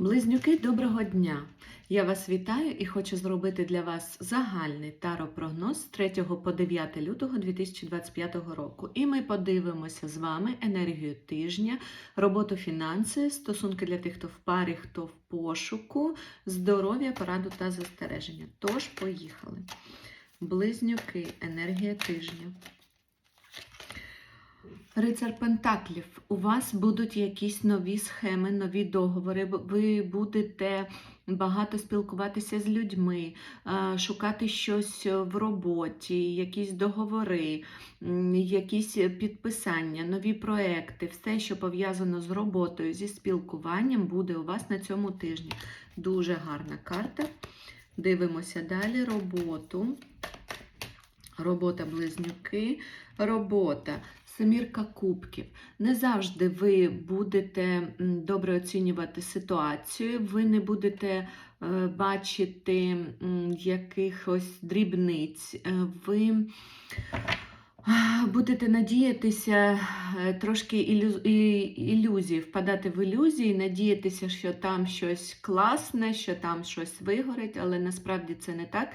Близнюки, доброго дня! Я вас вітаю і хочу зробити для вас загальний таропрогноз з 3 по 9 лютого 2025 року. І ми подивимося з вами енергію тижня, роботу фінанси, стосунки для тих, хто в парі, хто в пошуку, здоров'я, пораду та застереження. Тож, поїхали. Близнюки, енергія тижня. Рицар Пентаклів, у вас будуть якісь нові схеми, нові договори. Ви будете багато спілкуватися з людьми, шукати щось в роботі, якісь договори, якісь підписання, нові проекти, все, що пов'язано з роботою, зі спілкуванням, буде у вас на цьому тижні. Дуже гарна карта. Дивимося далі роботу. Робота близнюки, робота. Семірка кубків. Не завжди ви будете добре оцінювати ситуацію, ви не будете е, бачити якихось дрібниць, е, ви будете надіятися е, трошки ілю- ілюзії, впадати в ілюзії, надіятися, що там щось класне, що там щось вигорить, але насправді це не так.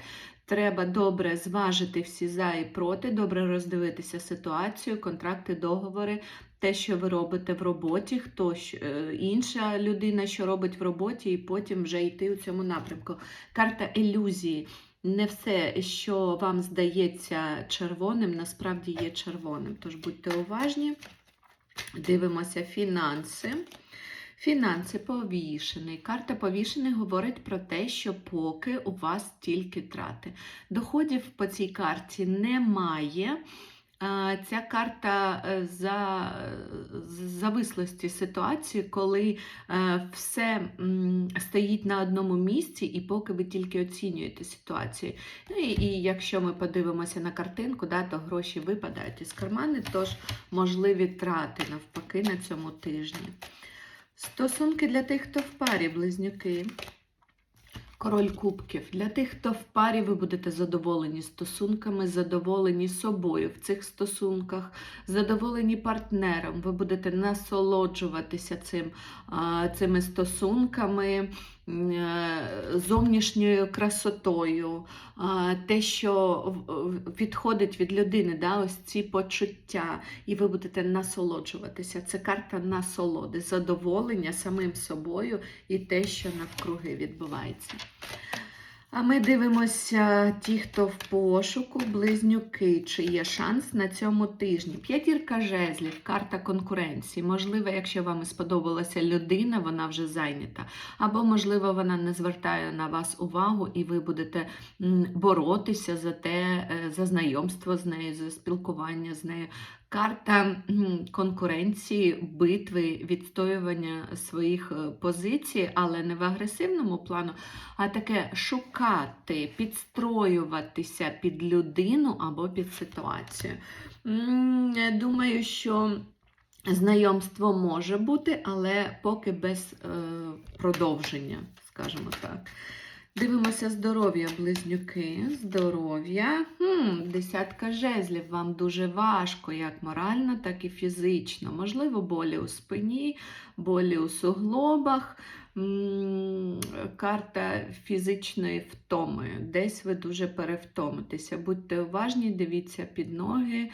Треба добре зважити всі за і проти, добре роздивитися ситуацію, контракти, договори, те, що ви робите в роботі, хто е, інша людина, що робить в роботі, і потім вже йти у цьому напрямку. Карта ілюзії. Не все, що вам здається червоним, насправді є червоним. Тож будьте уважні. Дивимося фінанси. Фінанси повішений. Карта повішений говорить про те, що поки у вас тільки трати. Доходів по цій карті немає. Ця карта е, за завислості ситуації, коли е, все стоїть на одному місці, і поки ви тільки оцінюєте ситуацію. Ну і, і якщо ми подивимося на картинку, да, то гроші випадають із кармани, тож можливі трати навпаки на цьому тижні. Стосунки для тих, хто в парі, близнюки. Король кубків. Для тих, хто в парі, ви будете задоволені стосунками, задоволені собою в цих стосунках, задоволені партнером. Ви будете насолоджуватися цим, цими стосунками, зовнішньою красотою, те, що відходить від людини, да, ось ці почуття, і ви будете насолоджуватися. Це карта насолоди, задоволення самим собою і те, що навкруги відбувається. А ми дивимося ті, хто в пошуку, близнюки, чи є шанс на цьому тижні. П'ятірка жезлів, карта конкуренції. Можливо, якщо вам сподобалася людина, вона вже зайнята. Або, можливо, вона не звертає на вас увагу, і ви будете боротися за те, за знайомство з нею, за спілкування з нею. Карта конкуренції, битви, відстоювання своїх е, позицій, але не в агресивному плану, а таке шукати, підстроюватися під людину або під ситуацію. Думаю, що знайомство може бути, але поки без е, продовження, скажімо так. Дивимося здоров'я, близнюки. Здоров'я. Хм, десятка жезлів. Вам дуже важко, як морально, так і фізично. Можливо, болі у спині, болі у суглобах. Карта фізичної втоми. Десь ви дуже перевтомитеся. Будьте уважні, дивіться під ноги,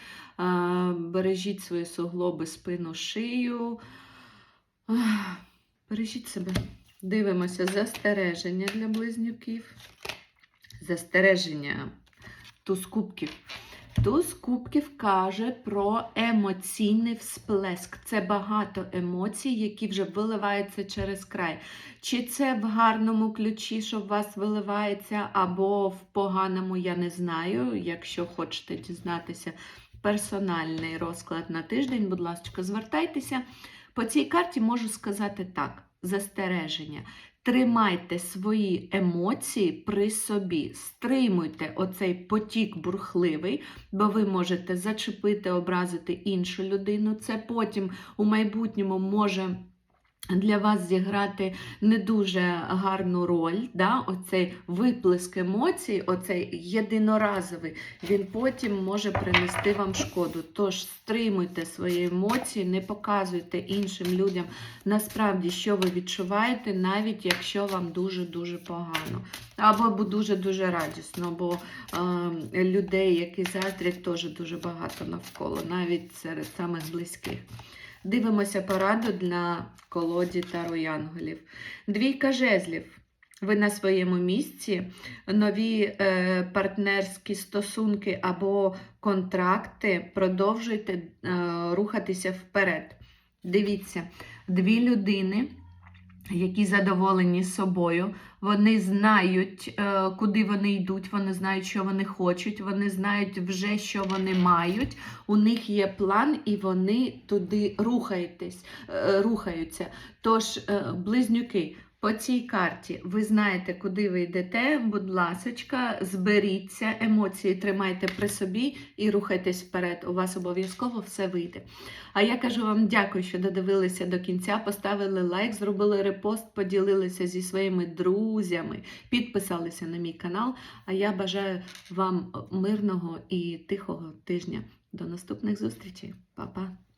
бережіть свої суглоби, спину, шию. Бережіть себе. Дивимося застереження для близнюків. Застереження туз кубків. Туз кубків каже про емоційний всплеск. Це багато емоцій, які вже виливаються через край. Чи це в гарному ключі, що в вас виливається, або в поганому, я не знаю. Якщо хочете дізнатися персональний розклад на тиждень, будь ласка, звертайтеся. По цій карті можу сказати так: застереження. Тримайте свої емоції при собі, стримуйте оцей потік бурхливий, бо ви можете зачепити, образити іншу людину. Це потім у майбутньому може для вас зіграти не дуже гарну роль. Да? Оцей виплеск емоцій, оцей єдиноразовий, він потім може принести вам шкоду. Тож стримуйте свої емоції, не показуйте іншим людям насправді, що ви відчуваєте, навіть якщо вам дуже-дуже погано. Або дуже-дуже радісно, бо е, людей, які заздрять, теж дуже багато навколо, навіть серед самих близьких. Дивимося пораду для колоді Таро Янголів. Двійка жезлів. Ви на своєму місці, нові е, партнерські стосунки або контракти, продовжуйте е, рухатися вперед. Дивіться, дві людини, які задоволені собою, вони знають, е, куди вони йдуть, вони знають, що вони хочуть, вони знають вже, що вони мають. У них є план, і вони туди рухаєтесь, е, рухаються. Тож, е, близнюки, по цій карті ви знаєте, куди ви йдете. Будь ласочка, зберіться, емоції тримайте при собі і рухайтесь вперед. У вас обов'язково все вийде. А я кажу вам дякую, що додивилися до кінця, поставили лайк, зробили репост, поділилися зі своїми друзями, підписалися на мій канал. А я бажаю вам мирного і тихого тижня. До наступних зустрічей. Па-па!